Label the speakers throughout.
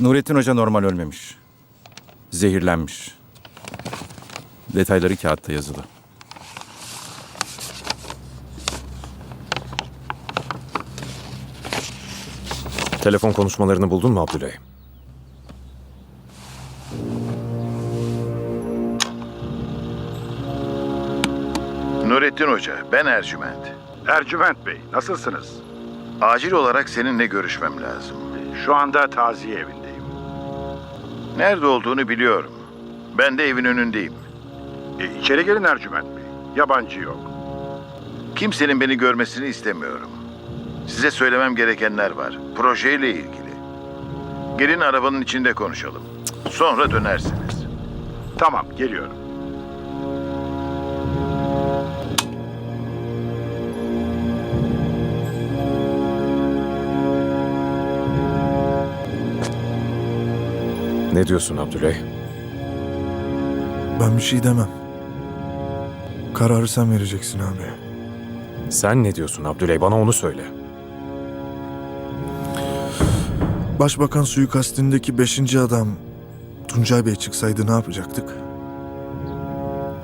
Speaker 1: Nurettin Hoca normal ölmemiş. Zehirlenmiş. Detayları kağıtta yazılı.
Speaker 2: Telefon konuşmalarını buldun mu Abdüley?
Speaker 3: Nurettin Hoca, ben Ercüment.
Speaker 4: Ercüment Bey, nasılsınız?
Speaker 3: Acil olarak seninle görüşmem lazım.
Speaker 4: Şu anda taziye evindeyim.
Speaker 3: Nerede olduğunu biliyorum. Ben de evin önündeyim.
Speaker 4: E, içeri gelin Ercüment Bey. Yabancı yok.
Speaker 3: Kimsenin beni görmesini istemiyorum. Size söylemem gerekenler var. Projeyle ilgili. Gelin arabanın içinde konuşalım. Sonra dönersiniz.
Speaker 4: Tamam, geliyorum.
Speaker 2: Ne diyorsun Abdüley?
Speaker 5: Ben bir şey demem. Kararı sen vereceksin abi.
Speaker 2: Sen ne diyorsun Abdüley? Bana onu söyle.
Speaker 5: Başbakan suikastindeki beşinci adam Tuncay Bey çıksaydı ne yapacaktık?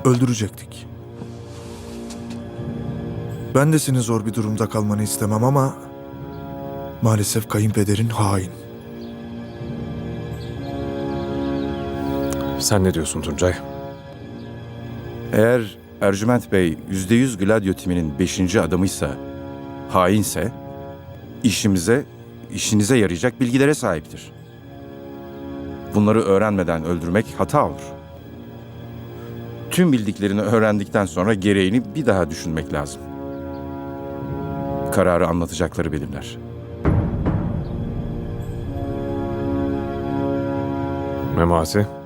Speaker 5: Öldürecektik. Ben de senin zor bir durumda kalmanı istemem ama maalesef kayınpederin hain.
Speaker 2: Sen ne diyorsun Tuncay?
Speaker 1: Eğer Ercüment Bey %100 Gladio timinin 5. adamıysa, hainse, işimize, işinize yarayacak bilgilere sahiptir. Bunları öğrenmeden öldürmek hata olur. Tüm bildiklerini öğrendikten sonra gereğini bir daha düşünmek lazım. Kararı anlatacakları belirler.
Speaker 2: Memati?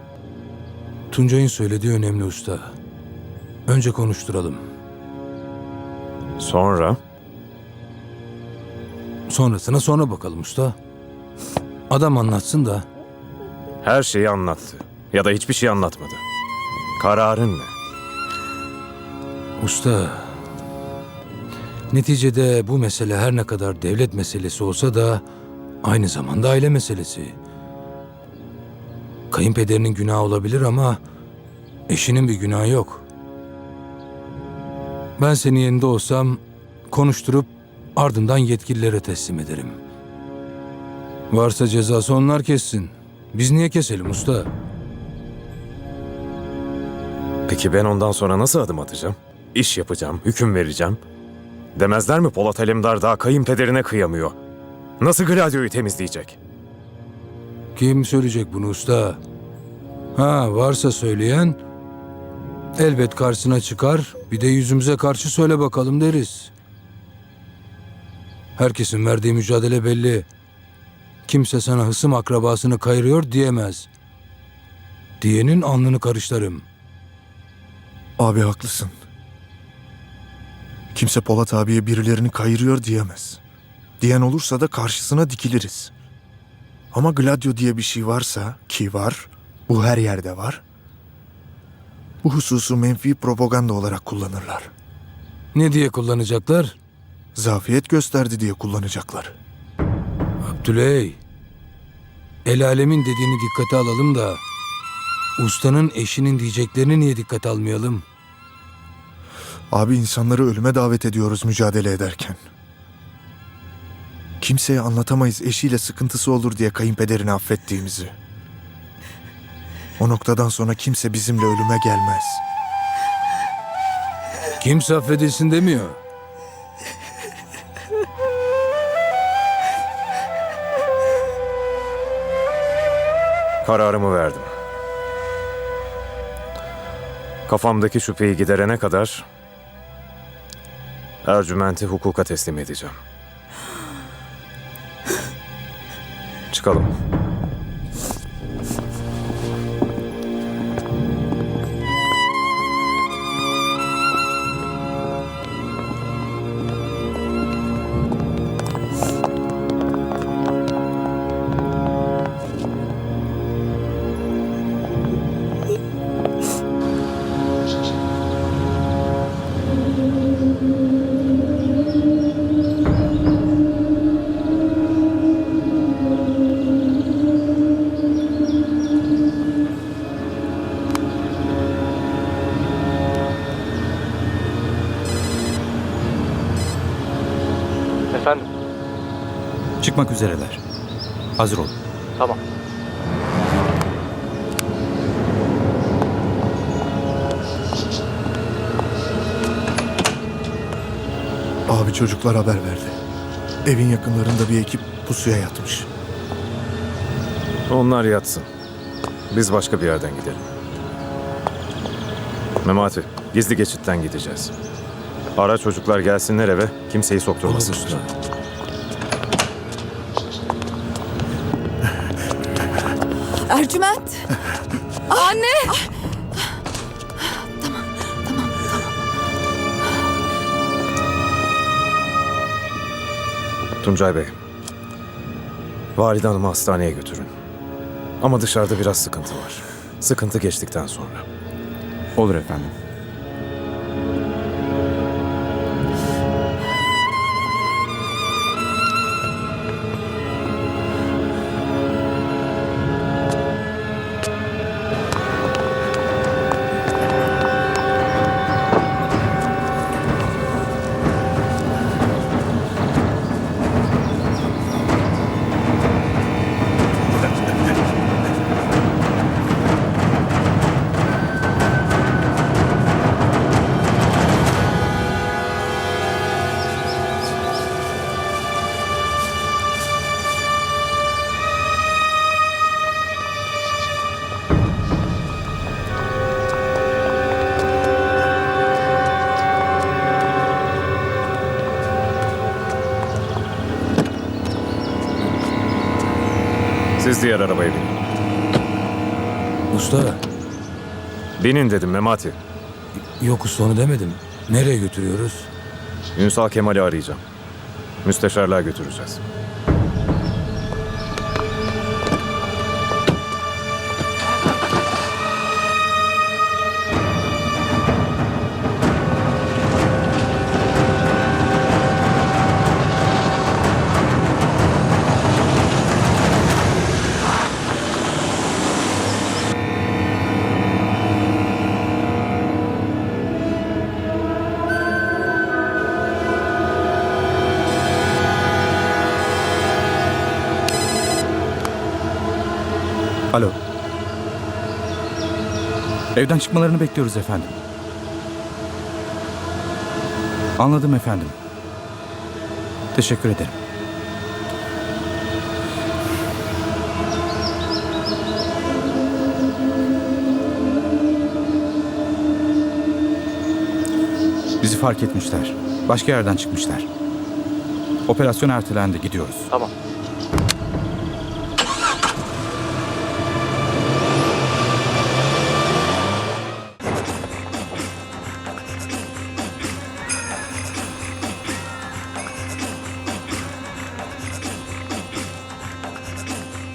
Speaker 6: Tuncay'ın söylediği önemli usta. Önce konuşturalım.
Speaker 2: Sonra?
Speaker 6: Sonrasına sonra bakalım usta. Adam anlatsın da
Speaker 2: Her şeyi anlattı. Ya da hiçbir şey anlatmadı. Kararın ne?
Speaker 6: usta. Neticede bu mesele her ne kadar devlet meselesi olsa da aynı zamanda aile meselesi. Kayınpederinin günahı olabilir ama eşinin bir günahı yok. Ben senin yerinde olsam konuşturup ardından yetkililere teslim ederim. Varsa cezası onlar kessin. Biz niye keselim usta?
Speaker 2: Peki ben ondan sonra nasıl adım atacağım? İş yapacağım, hüküm vereceğim. Demezler mi Polat Alemdar daha kayınpederine kıyamıyor? Nasıl Gladio'yu temizleyecek?
Speaker 6: Kim söyleyecek bunu usta? Ha varsa söyleyen elbet karşısına çıkar bir de yüzümüze karşı söyle bakalım deriz. Herkesin verdiği mücadele belli. Kimse sana hısım akrabasını kayırıyor diyemez. Diyenin alnını karışlarım.
Speaker 5: Abi haklısın. Kimse Polat abiye birilerini kayırıyor diyemez. Diyen olursa da karşısına dikiliriz. Ama Gladio diye bir şey varsa ki var, bu her yerde var. Bu hususu menfi propaganda olarak kullanırlar.
Speaker 6: Ne diye kullanacaklar?
Speaker 5: Zafiyet gösterdi diye kullanacaklar.
Speaker 6: Abdüley. El alemin dediğini dikkate alalım da ustanın eşinin diyeceklerini niye dikkate almayalım?
Speaker 5: Abi insanları ölüme davet ediyoruz mücadele ederken. Kimseye anlatamayız eşiyle sıkıntısı olur diye kayınpederini affettiğimizi. O noktadan sonra kimse bizimle ölüme gelmez.
Speaker 6: Kimse affedilsin demiyor.
Speaker 2: Kararımı verdim. Kafamdaki şüpheyi giderene kadar Ercüment'i hukuka teslim edeceğim. Çıkalım.
Speaker 1: Çıkmak üzereler. Hazır olun.
Speaker 2: Tamam.
Speaker 5: Abi çocuklar haber verdi. Evin yakınlarında bir ekip pusuya yatmış.
Speaker 2: Onlar yatsın. Biz başka bir yerden gidelim. Memati, gizli geçitten gideceğiz. Ara çocuklar gelsinler eve, kimseyi sokturmasın.
Speaker 6: Usta.
Speaker 7: Ercüment. Anne.
Speaker 2: Tuncay Bey, Valide Hanım'ı hastaneye götürün. Ama dışarıda biraz sıkıntı var. Sıkıntı geçtikten sonra.
Speaker 1: Olur efendim.
Speaker 2: Siz diğer arabaya binin.
Speaker 6: Usta.
Speaker 2: Binin dedim Memati.
Speaker 6: Yok usta onu demedim. Nereye götürüyoruz?
Speaker 2: Ünsal Kemal'i arayacağım. Müsteşarlığa götüreceğiz.
Speaker 1: Alo. Evden çıkmalarını bekliyoruz efendim. Anladım efendim. Teşekkür ederim. Bizi fark etmişler. Başka yerden çıkmışlar. Operasyon ertelendi. Gidiyoruz.
Speaker 2: Tamam.